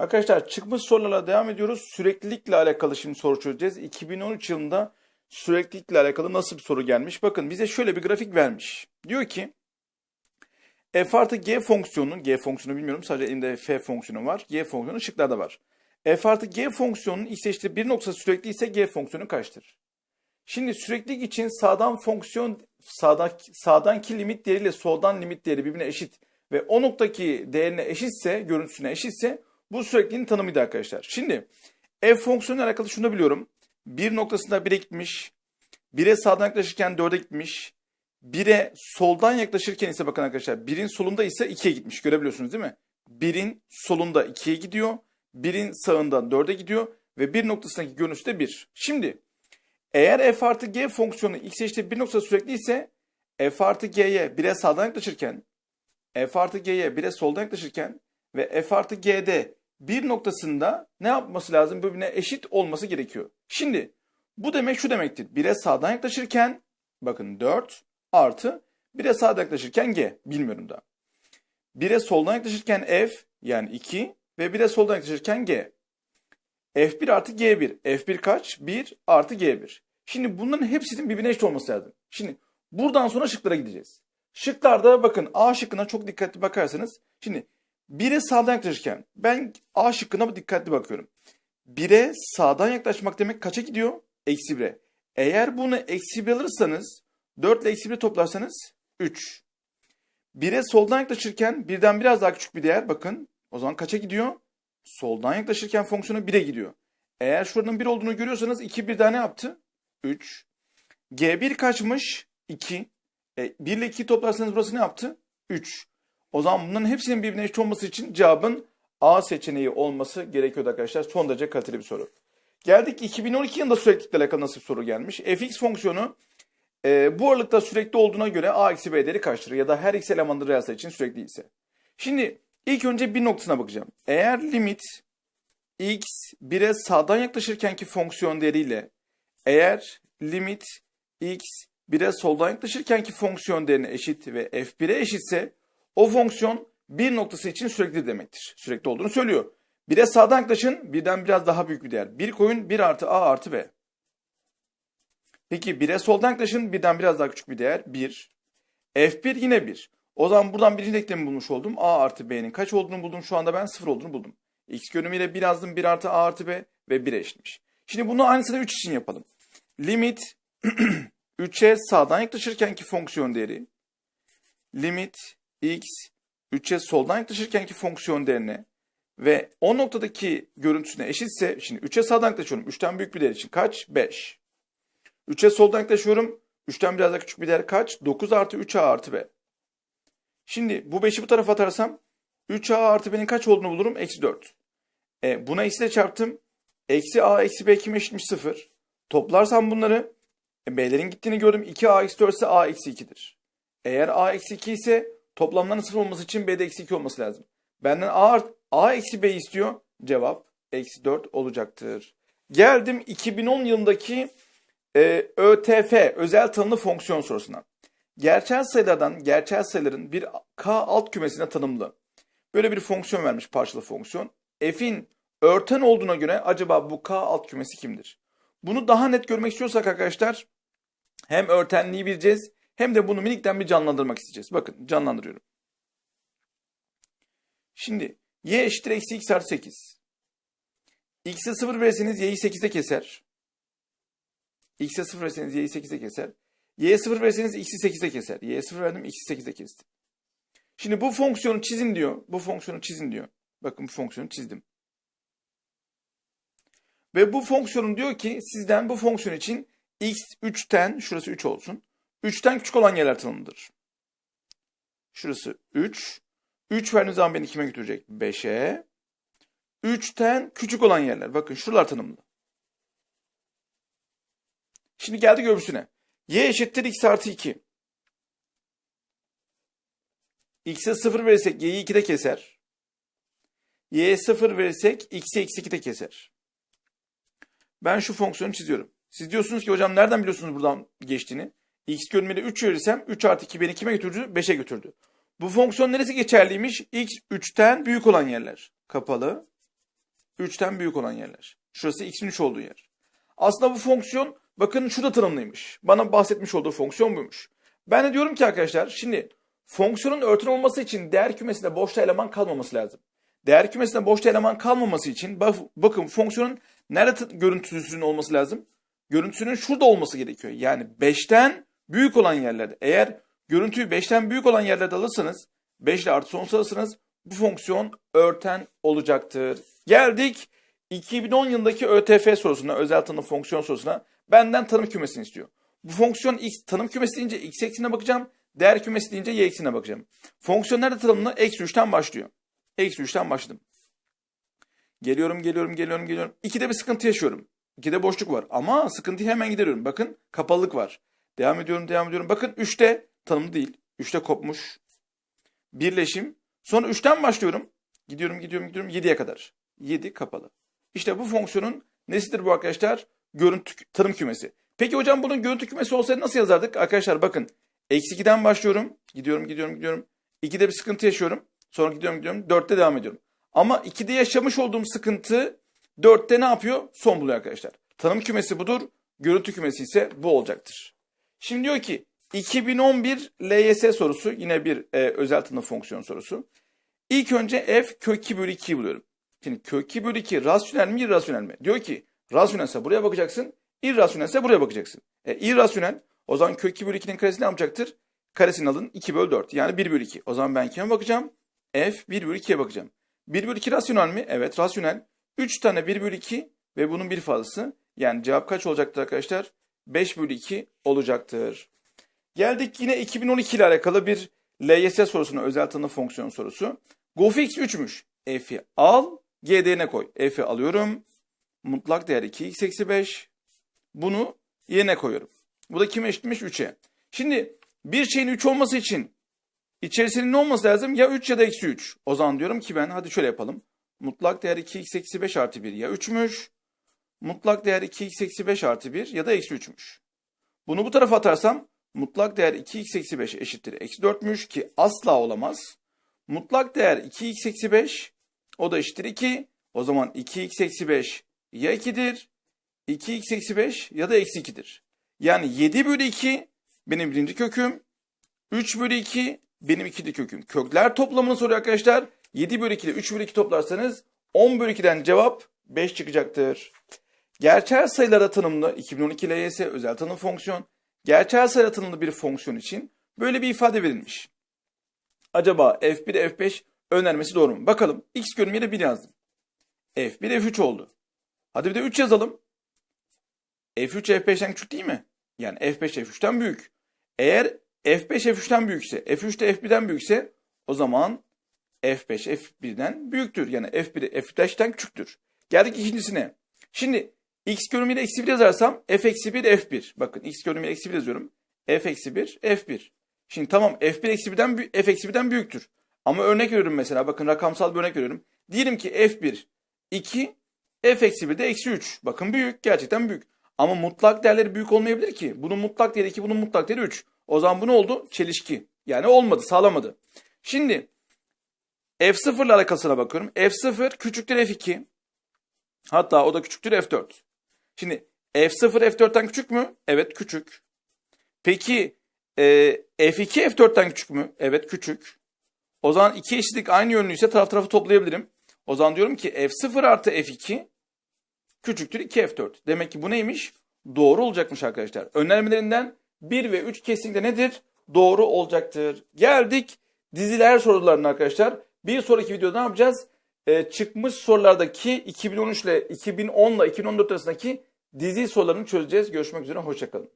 Arkadaşlar çıkmış sorularla devam ediyoruz. Süreklilikle alakalı şimdi soru çözeceğiz. 2013 yılında süreklilikle alakalı nasıl bir soru gelmiş? Bakın bize şöyle bir grafik vermiş. Diyor ki f artı g fonksiyonu, g fonksiyonu bilmiyorum sadece elimde f fonksiyonu var. G fonksiyonu şıklarda var. f artı g fonksiyonunun x eşittir bir noktası sürekli ise g fonksiyonu kaçtır? Şimdi süreklilik için sağdan fonksiyon sağdan, sağdanki limit değeriyle soldan limit değeri birbirine eşit ve o noktaki değerine eşitse, görüntüsüne eşitse bu sürekliliğin tanımıydı arkadaşlar. Şimdi f fonksiyonuyla alakalı şunu biliyorum. Bir noktasında 1'e gitmiş. 1'e sağdan yaklaşırken 4'e gitmiş. 1'e soldan yaklaşırken ise bakın arkadaşlar 1'in solunda ise 2'ye gitmiş. Görebiliyorsunuz değil mi? 1'in solunda 2'ye gidiyor. 1'in sağında 4'e gidiyor. Ve bir noktasındaki görüntüsü de 1. Şimdi eğer f artı g fonksiyonu x eşittir 1 noktası sürekli ise f artı g'ye 1'e sağdan yaklaşırken f artı g'ye 1'e soldan yaklaşırken ve f artı g'de bir noktasında ne yapması lazım? Birbirine eşit olması gerekiyor. Şimdi bu demek şu demektir. 1'e sağdan yaklaşırken bakın 4 artı 1'e sağdan yaklaşırken g. Bilmiyorum da. 1'e soldan yaklaşırken f yani 2 ve 1'e soldan yaklaşırken g. F1 artı G1. F1 kaç? 1 artı G1. Şimdi bunların hepsinin birbirine eşit olması lazım. Şimdi buradan sonra şıklara gideceğiz. Şıklarda bakın A şıkkına çok dikkatli bakarsanız. Şimdi 1'e sağdan yaklaşırken ben A şıkkına dikkatli bakıyorum. 1'e sağdan yaklaşmak demek kaça gidiyor? Eksi 1'e. Eğer bunu eksi 1 alırsanız 4 ile eksi 1 toplarsanız 3. 1'e soldan yaklaşırken birden biraz daha küçük bir değer bakın. O zaman kaça gidiyor? Soldan yaklaşırken fonksiyonu 1'e gidiyor. Eğer şuranın 1 olduğunu görüyorsanız 2 bir daha ne yaptı? 3. G1 kaçmış? 2. E, 1 ile 2 toplarsanız burası ne yaptı? 3. O zaman bunların hepsinin birbirine eşit olması için cevabın A seçeneği olması gerekiyordu arkadaşlar. Son derece kaliteli bir soru. Geldik 2012 yılında süreklilikle alakalı nasıl bir soru gelmiş. fx fonksiyonu e, bu aralıkta sürekli olduğuna göre a eksi b değeri kaçtır? Ya da her x elemanlı reel için sürekli ise. Şimdi ilk önce bir noktasına bakacağım. Eğer limit x 1'e sağdan yaklaşırkenki fonksiyon değeriyle eğer limit x 1'e soldan yaklaşırkenki fonksiyon değerine eşit ve f1'e eşitse o fonksiyon bir noktası için sürekli demektir. Sürekli olduğunu söylüyor. 1'e sağdan yaklaşın birden biraz daha büyük bir değer. 1 koyun 1 artı a artı b. Peki 1'e soldan yaklaşın birden biraz daha küçük bir değer 1. f1 yine 1. O zaman buradan birinci denklemi bulmuş oldum. a artı b'nin kaç olduğunu buldum. Şu anda ben 0 olduğunu buldum. x görünümüyle 1 yazdım 1 artı a artı b ve 1 eşitmiş. Şimdi bunu aynısını 3 için yapalım. Limit 3'e sağdan yaklaşırkenki fonksiyon değeri limit x 3'e soldan yaklaşırkenki fonksiyon değerine ve o noktadaki görüntüsüne eşitse şimdi 3'e sağdan yaklaşıyorum. 3'ten büyük bir değer için kaç? 5. 3'e soldan yaklaşıyorum. 3'ten biraz daha küçük bir değer kaç? 9 artı 3a artı b. Şimdi bu 5'i bu tarafa atarsam 3a artı b'nin kaç olduğunu bulurum? Eksi 4. E, buna eksi ile çarptım. Eksi a eksi b kime eşitmiş? 0. Toplarsam bunları e, b'lerin gittiğini gördüm. 2a eksi 4 ise a eksi 2'dir. Eğer a eksi 2 ise toplamların 0 olması için b'de eksi 2 olması lazım. Benden a, a eksi b istiyor. Cevap eksi 4 olacaktır. Geldim 2010 yılındaki e, ÖTF özel tanımlı fonksiyon sorusuna. Gerçel sayılardan gerçel sayıların bir k alt kümesine tanımlı. Böyle bir fonksiyon vermiş parçalı fonksiyon. F'in örten olduğuna göre acaba bu k alt kümesi kimdir? Bunu daha net görmek istiyorsak arkadaşlar hem örtenliği bileceğiz hem de bunu minikten bir canlandırmak isteyeceğiz. Bakın canlandırıyorum. Şimdi y eşittir eksi x artı 8. x'e 0 verirseniz y'yi 8'e keser. x'e 0 verirseniz y'yi 8'e keser. y'ye 0 verirseniz x'i 8'e keser. y'ye 0 verdim x'i 8'e kestim. Şimdi bu fonksiyonu çizin diyor. Bu fonksiyonu çizin diyor. Bakın bu fonksiyonu çizdim. Ve bu fonksiyonun diyor ki sizden bu fonksiyon için x 3'ten şurası 3 olsun. 3'ten küçük olan yerler tanımlıdır. Şurası 3. 3 verdiğiniz zaman beni kime götürecek? 5'e. 3'ten küçük olan yerler. Bakın şuralar tanımlı. Şimdi geldik öbürsüne. y eşittir x artı 2. x'e 0 verirsek y'yi 2'de keser. y'ye 0 verirsek x'i eksi 2'de keser. Ben şu fonksiyonu çiziyorum. Siz diyorsunuz ki hocam nereden biliyorsunuz buradan geçtiğini? X görünümüyle 3 verirsem 3 artı 2 beni kime götürdü? 5'e götürdü. Bu fonksiyon neresi geçerliymiş? x 3'ten büyük olan yerler. Kapalı. 3'ten büyük olan yerler. Şurası x'in 3 olduğu yer. Aslında bu fonksiyon bakın şurada tanımlıymış. Bana bahsetmiş olduğu fonksiyon buymuş. Ben de diyorum ki arkadaşlar şimdi fonksiyonun örtün olması için değer kümesinde boşta eleman kalmaması lazım. Değer kümesinde boşta eleman kalmaması için bak, bakın fonksiyonun nerede görüntüsünün olması lazım? Görüntüsünün şurada olması gerekiyor. Yani 5'ten büyük olan yerlerde. Eğer görüntüyü 5'ten büyük olan yerlerde alırsanız 5 ile artı sonsuz alırsanız bu fonksiyon örten olacaktır. Geldik 2010 yılındaki ÖTF sorusuna, özel tanım fonksiyon sorusuna benden tanım kümesini istiyor. Bu fonksiyon x tanım kümesi deyince x eksine bakacağım. Değer kümesi deyince y eksine bakacağım. Fonksiyon nerede tanımlı? Eksi 3'ten başlıyor. Eksi 3'ten başladım. Geliyorum, geliyorum, geliyorum, geliyorum. 2'de bir sıkıntı yaşıyorum. 2'de boşluk var. Ama sıkıntıyı hemen gideriyorum. Bakın kapalılık var. Devam ediyorum, devam ediyorum. Bakın 3'te tanımlı değil. 3'te kopmuş. Birleşim. Sonra 3'ten başlıyorum. Gidiyorum, gidiyorum, gidiyorum. 7'ye kadar. 7 kapalı. İşte bu fonksiyonun nesidir bu arkadaşlar? Görüntü tanım kümesi. Peki hocam bunun görüntü kümesi olsaydı nasıl yazardık? Arkadaşlar bakın. Eksi 2'den başlıyorum. Gidiyorum, gidiyorum, gidiyorum. 2'de bir sıkıntı yaşıyorum. Sonra gidiyorum, gidiyorum. 4'te devam ediyorum. Ama 2'de yaşamış olduğum sıkıntı 4'te ne yapıyor? Son buluyor arkadaşlar. Tanım kümesi budur. Görüntü kümesi ise bu olacaktır. Şimdi diyor ki 2011 LYS sorusu yine bir e, özel tanım fonksiyon sorusu. İlk önce f kök 2 bölü 2'yi buluyorum. Şimdi kök 2 bölü 2 rasyonel mi irrasyonel mi? Diyor ki rasyonelse buraya bakacaksın. irrasyonelse buraya bakacaksın. E, irrasyonel o zaman kök 2 bölü 2'nin karesi ne yapacaktır? Karesini alın 2 bölü 4 yani 1 bölü 2. O zaman ben kime bakacağım? f 1 bölü 2'ye bakacağım. 1 bölü 2 rasyonel mi? Evet rasyonel. 3 tane 1 bölü 2 ve bunun bir fazlası. Yani cevap kaç olacaktır arkadaşlar? 5 bölü 2 olacaktır. Geldik yine 2012 ile alakalı bir LYS sorusuna özel tanım fonksiyon sorusu. GoFX 3'müş. F'i al, GD'ne koy. F'i alıyorum. Mutlak değer 2x eksi 5. Bunu yerine koyuyorum. Bu da kime eşitmiş? 3'e. Şimdi bir şeyin 3 olması için içerisinin ne olması lazım? Ya 3 ya da eksi 3. O zaman diyorum ki ben hadi şöyle yapalım. Mutlak değer 2x eksi 5 artı 1 ya 3'müş. Mutlak değer 2x eksi 5 artı 1 ya da eksi 3'müş. Bunu bu tarafa atarsam mutlak değer 2x eksi 5 eşittir eksi 4'müş ki asla olamaz. Mutlak değer 2x eksi 5 o da eşittir 2. O zaman 2x eksi 5 ya 2'dir 2x eksi 5 ya da eksi 2'dir. Yani 7 bölü 2 benim birinci köküm. 3 bölü 2 benim ikinci köküm. Kökler toplamını soruyor arkadaşlar. 7 bölü 2 ile 3 bölü 2 toplarsanız 10 bölü 2'den cevap 5 çıkacaktır. Gerçel sayılara tanımlı 2012 LYS özel tanım fonksiyon. Gerçel sayılara tanımlı bir fonksiyon için böyle bir ifade verilmiş. Acaba f1 f5 önermesi doğru mu? Bakalım. X görünümüyle 1 yazdım. f1 f3 oldu. Hadi bir de 3 yazalım. f3 f5'ten küçük değil mi? Yani f5 f3'ten büyük. Eğer f5 f3'ten büyükse, f3 de f1'den büyükse o zaman f5 f1'den büyüktür. Yani f1 f5'ten küçüktür. Geldik ikincisine. Şimdi x görünümüyle eksi 1 yazarsam f eksi 1 f1. Bakın x görünümüyle eksi 1 yazıyorum. f eksi 1 f1. Şimdi tamam f1 eksi 1'den f eksi 1'den büyüktür. Ama örnek veriyorum mesela bakın rakamsal bir örnek veriyorum. Diyelim ki f1 2 f eksi 1 de eksi 3. Bakın büyük gerçekten büyük. Ama mutlak değerleri büyük olmayabilir ki. Bunun mutlak değeri 2 bunun mutlak değeri 3. O zaman bu ne oldu? Çelişki. Yani olmadı sağlamadı. Şimdi f0 ile alakasına bakıyorum. f0 küçüktür f2. Hatta o da küçüktür f4. Şimdi f0 f4'ten küçük mü? Evet küçük. Peki e, f2 f4'ten küçük mü? Evet küçük. O zaman iki eşitlik aynı yönlüyse taraf tarafı toplayabilirim. O zaman diyorum ki f0 artı f2 küçüktür 2f4. Demek ki bu neymiş? Doğru olacakmış arkadaşlar. Önermelerinden 1 ve 3 kesinlikle nedir? Doğru olacaktır. Geldik diziler sorularına arkadaşlar. Bir sonraki videoda ne yapacağız? Ee, çıkmış sorulardaki 2013 ile 2010 ile 2014 arasındaki dizi sorularını çözeceğiz. Görüşmek üzere. Hoşçakalın.